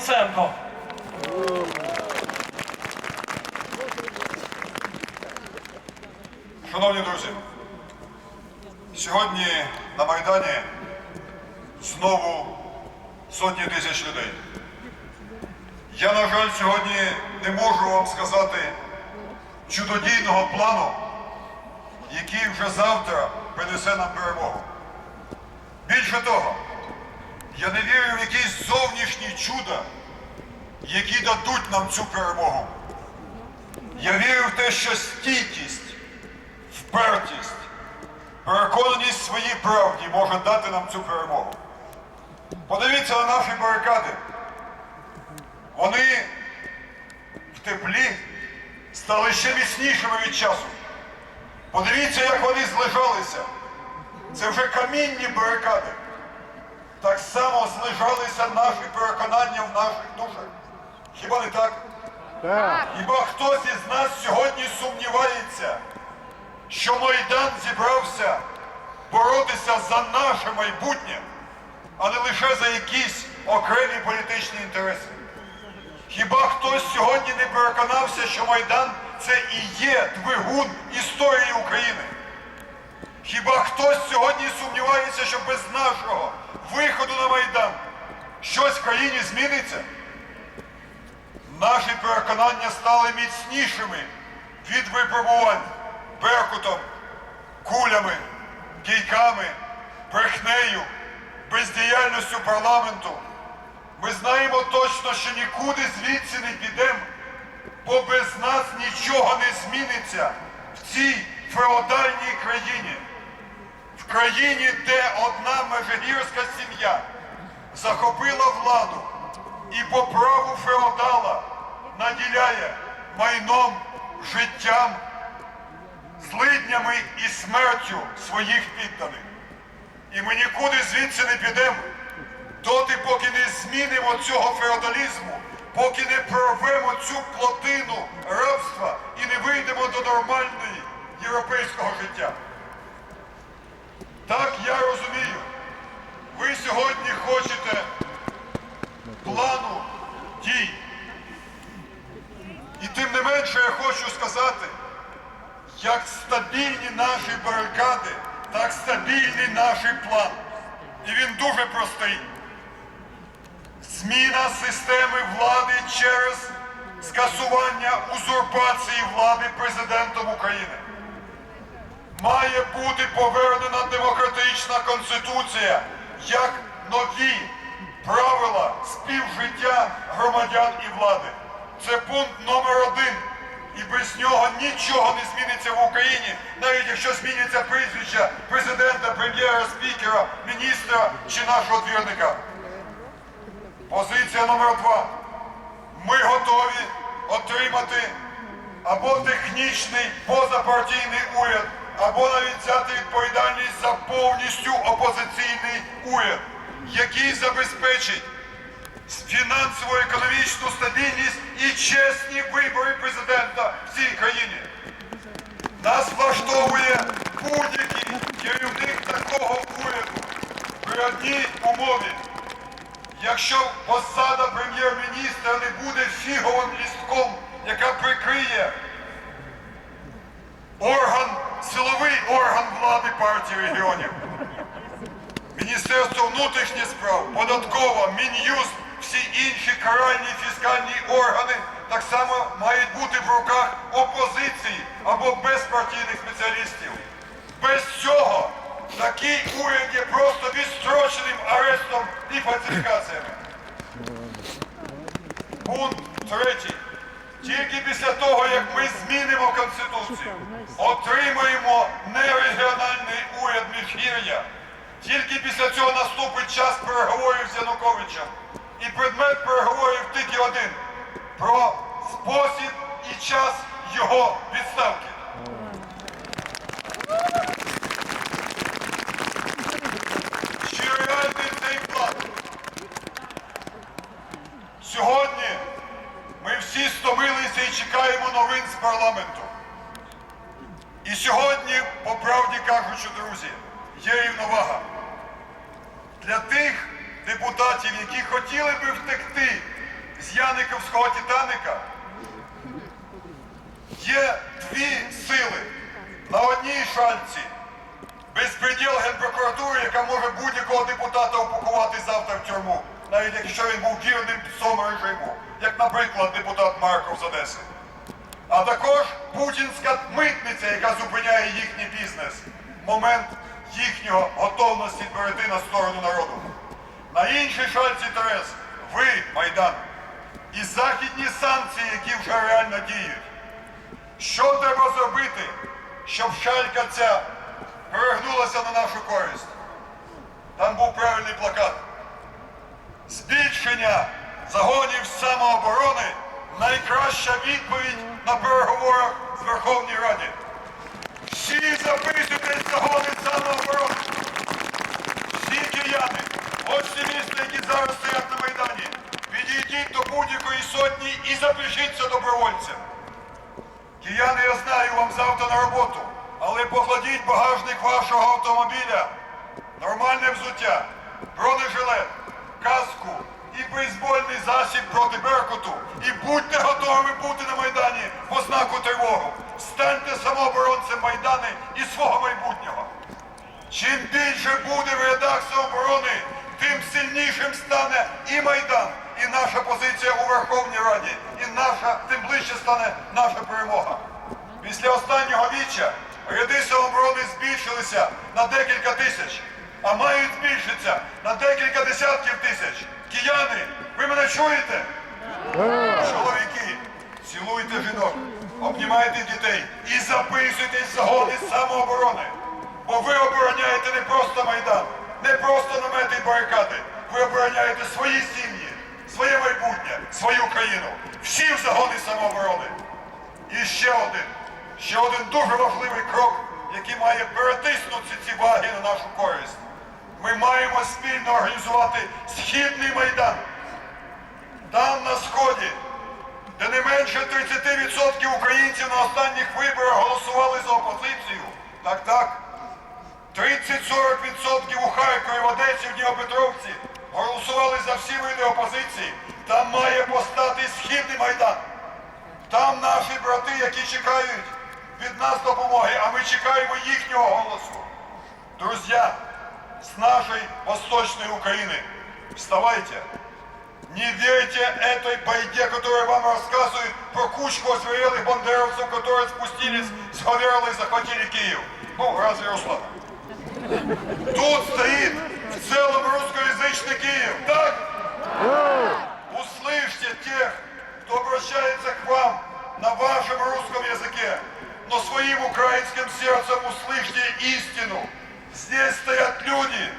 Луценко. Шановні друзі, сьогодні на Майдані знову сотні тисяч людей. Я, на жаль, сьогодні не можу вам сказати чудодійного плану, який вже завтра принесе нам перемогу. Більше того, я не вірю в якісь зовнішні чуда, які дадуть нам цю перемогу. Я вірю в те, що стійкість впертість, переконаність своїй правді може дати нам цю перемогу. Подивіться на наші барикади. Вони в теплі стали ще міцнішими від часу. Подивіться, як вони злежалися. Це вже камінні барикади. Так само злежалися наші переконання в наших душах. Хіба не так? Хіба хтось із нас сьогодні сумнівається, що Майдан зібрався боротися за наше майбутнє, а не лише за якісь окремі політичні інтереси? Хіба хтось сьогодні не переконався, що Майдан це і є двигун історії України? Хіба хтось сьогодні сумнівається, що без нашого виходу на Майдан щось в країні зміниться? Наші переконання стали міцнішими від випробувань беркутом, кулями, кійками, брехнею, бездіяльністю парламенту. Ми знаємо точно, що нікуди звідси не підемо, бо без нас нічого не зміниться в цій феодальній країні. Країні, де одна межигірська сім'я захопила владу і по праву феодала наділяє майном, життям, злиднями і смертю своїх підданих. І ми нікуди звідси не підемо, доти, поки не змінимо цього феодалізму, поки не прорвемо цю плотину рабства і не вийдемо до нормальної європейського життя. Так я розумію, ви сьогодні хочете плану дій. І тим не менше я хочу сказати, як стабільні наші барикади, так стабільний наш план. І він дуже простий. Зміна системи влади через скасування узурпації влади президентом України. Має бути повернена демократична конституція як нові правила співжиття громадян і влади. Це пункт номер один. І без нього нічого не зміниться в Україні, навіть якщо зміняться прізвища президента, прем'єра, спікера, міністра чи нашого двірника. Позиція номер два. Ми готові отримати або технічний позапартійний уряд, або навіть взяти відповідальність за повністю опозиційний уряд, який забезпечить фінансово-економічну стабільність і чесні вибори президента в цій країні. Нас влаштовує будь-який керівник такого уряду при одній умові. Якщо посада прем'єр-міністра не буде фіговим лістком, яка прикриє орган, силовий орган влади партії регіонів. Міністерство внутрішніх справ, податкова, мін'юст, всі інші каральні фіскальні органи так само мають бути в руках опозиції або безпартійних спеціалістів. Без цього такий уряд є просто відстроченим арестом і фальсифікаціями. Пункт третій. Тільки після того, як ми змінимо Конституцію, отримаємо нерегіональний уряд міжгір'я, тільки після цього наступить час переговорів з Януковичем. І предмет переговорів тільки один про спосіб і час його відставки. Чи реальний цей план? Сьогодні ми всі і чекаємо новин з парламенту. І сьогодні, по правді кажучи, друзі, є рівновага. Для тих депутатів, які хотіли би втекти з Яниковського Титаника є дві сили. На одній шальці безпреділ Генпрокуратури, яка може будь-якого депутата упакувати завтра в тюрму, навіть якщо він був вірним псом режиму, як, наприклад, депутат Марков з Одеси. А також путінська митниця, яка зупиняє їхній бізнес в момент їхнього готовності перейти на сторону народу. На іншій шальці Терез ви, Майдан, і західні санкції, які вже реально діють. Що треба зробити, щоб шалька ця перегнулася на нашу користь? Там був правильний плакат. Збільшення загонів самооборони найкраща відповідь на переговорах з Верховній Раді. Всі записуйтесь загони самооборони. Всі кияни, міста, які зараз стоять на Майдані, підійдіть до будь-якої сотні і запишіться добровольцем. Кияни, я знаю, вам завтра на роботу, але покладіть багажник вашого автомобіля, нормальне взуття, бронежилет, І будьте готовими бути на Майдані по знаку тривогу. Станьте самооборонцем Майдани і свого майбутнього. Чим більше буде в рядах самооборони, тим сильнішим стане і Майдан, і наша позиція у Верховній Раді, і наша, тим ближче стане наша перемога. Після останнього віча ряди самооборони збільшилися на декілька тисяч, а мають збільшитися на декілька десятків тисяч. Кияни, ви мене чуєте? Чоловіки, цілуйте жінок, обнімайте дітей і записуйтесь в загони самооборони. Бо ви обороняєте не просто Майдан, не просто намети і барикади. Ви обороняєте свої сім'ї, своє майбутнє, свою країну. Всі в загони самооборони. І ще один, ще один дуже важливий крок, який має перетиснути ці ваги на нашу користь. Ми маємо спільно організувати східний майдан. Там на сході, де не менше 30% українців на останніх виборах голосували за опозицію. Так, так. 30-40% у Харкові, в Одесі, в Дніпропетровці голосували за всі види опозиції. Там має постати східний майдан. Там наші брати, які чекають від нас допомоги, а ми чекаємо їхнього голосу. Друзья, с нашей восточной Украины, вставайте. Не верьте этой байде, которая вам рассказывает про кучку озверелых бандеровцев, которые спустились с Говерла и захватили Киев. Ну, разве Руслан? Тут стоит в целом русскоязычный Киев, так? Услышьте тех, кто обращается к вам на вашем русском языке, но своим украинским сердцем услышьте истину. Здесь стоят люди,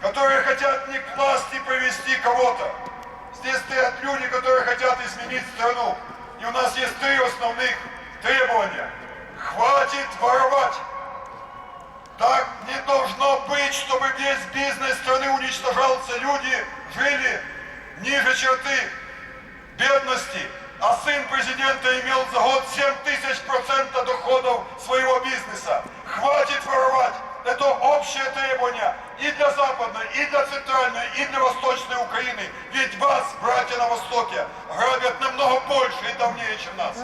которые хотят не к власти привести кого-то. Здесь стоят люди, которые хотят изменить страну. И у нас есть три основных требования. Хватит воровать. Так не должно быть, чтобы весь бизнес страны уничтожался. Люди жили ниже черты бедности, а сын президента имел за год 7 тысяч процентов доходов своего бизнеса. Хватит воровать. Это общее требование и для Западной, и для Центральной, и для Восточной Украины. Ведь вас, братья на Востоке, грабят намного больше и давнее, чем нас.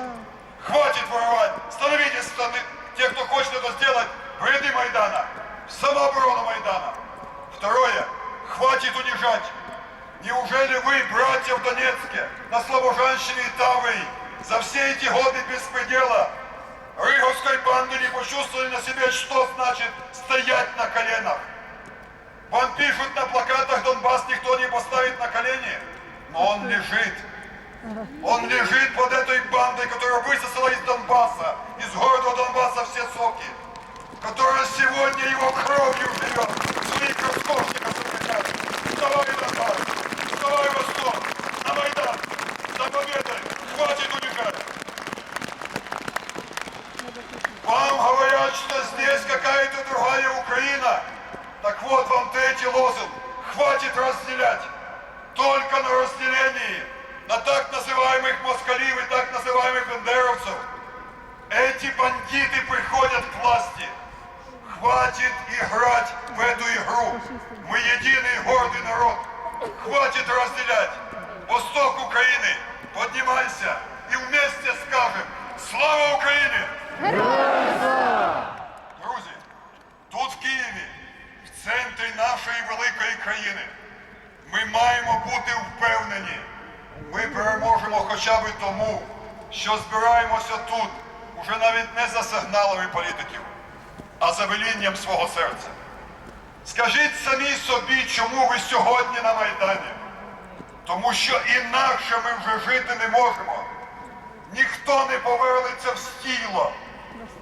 Хватит воровать. Становитесь станы, те, кто хочет это сделать, в ряды Майдана, в самооборону Майдана. Второе. Хватит унижать. Неужели вы, братья в Донецке, на Слобожанщине и Таврии, за все эти годы беспредела Рыговской банды не почувствовали на себе, что значит стоять на коленах? Вам пишут на плакатах Донбасс никто не поставит на колени, но он лежит. Он лежит под этой бандой, которая высосала из Донбасса, из города Донбасса все соки, которая сегодня его кровью живет, своих запрягает. Вставай, Донбасс! Вставай, Восток! На Майдан! За победой! Хватит унижать! Вам говорят, что здесь какая-то другая Украина. Так вот вам третий лозунг Хватит разделять. Только на разделении, на так называемых москалив и так называемых бендеровцев. Эти бандиты приходят к власти. Хватит играть в эту игру. Мы единый гордый народ. Хватит разделять. Восток Украины Поднімайся і вместе скажем Слава Україні! Друзі, Центрі нашої великої країни, ми маємо бути впевнені. Ми переможемо хоча б тому, що збираємося тут уже навіть не за сигналами політиків, а за велінням свого серця. Скажіть самі собі, чому ви сьогодні на Майдані? Тому що інакше ми вже жити не можемо. Ніхто не повернеться в стіло.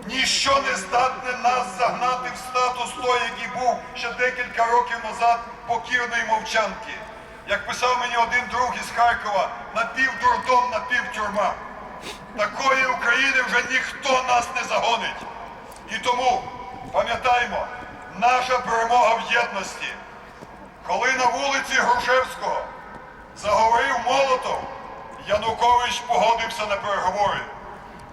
Ніщо не здатне нас загнати в статус той, який був ще декілька років назад покірної мовчанки. Як писав мені один друг із Харкова, напівдурдом, напівтюрма. Такої України вже ніхто нас не загонить. І тому пам'ятаймо, наша перемога в єдності. Коли на вулиці Грушевського заговорив Молотов, Янукович погодився на переговори.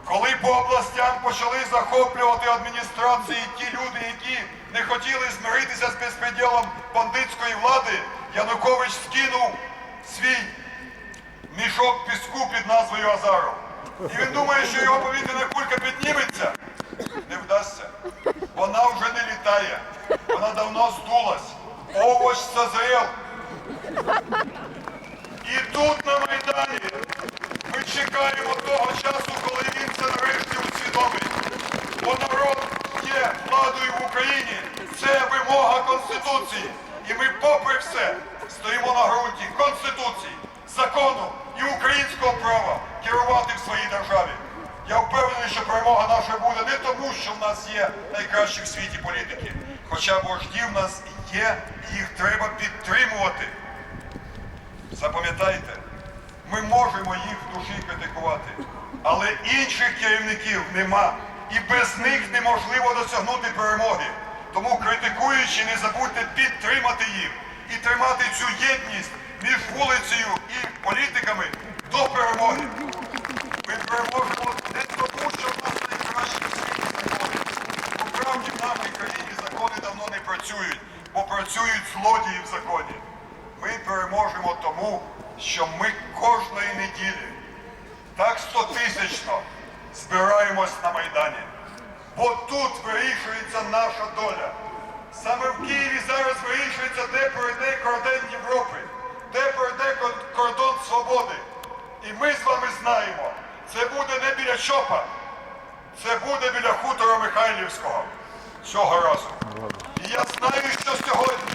Коли по областям почали захоплювати адміністрації ті люди, які не хотіли змиритися з безпреділом бандитської влади, Янукович скинув свій мішок піску під назвою Азаров. І він думає, що його повітряна кулька підніметься. Не вдасться. Вона вже не літає. Вона давно здулась. Овоч созрел. І тут на Майдані ми чекаємо того часу, коли це нарешті усвідомить. Бо народ є владою в Україні. Це вимога Конституції. І ми, попри все, стоїмо на ґрунті Конституції, закону і українського права керувати в своїй державі. Я впевнений, що перемога наша буде не тому, що в нас є найкращі в світі політики. Хоча вожді в нас є, і їх треба підтримувати. Запам'ятайте, ми можемо їх в душі критикувати, але інших керівників нема. І без них неможливо досягнути перемоги. Тому критикуючи, не забудьте підтримати їх і тримати цю єдність між вулицею і політиками до перемоги. Ми переможемо не тому, що в нас найкращі в світі закони. Насправді в нашій країні закони давно не працюють, бо працюють злодії в законі. Ми переможемо тому, що ми кожної неділі так стотисячно збираємось на Майдані. Бо тут вирішується наша доля. Саме в Києві зараз вирішується, де пройде кордон Європи, де пройде кордон свободи. І ми з вами знаємо, це буде не біля Чопа, це буде біля хутора Михайлівського цього разу. І я знаю, що сьогодні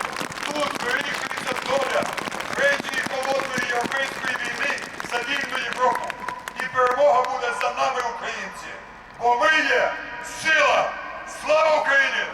Бо ми є сила! Слава Україні!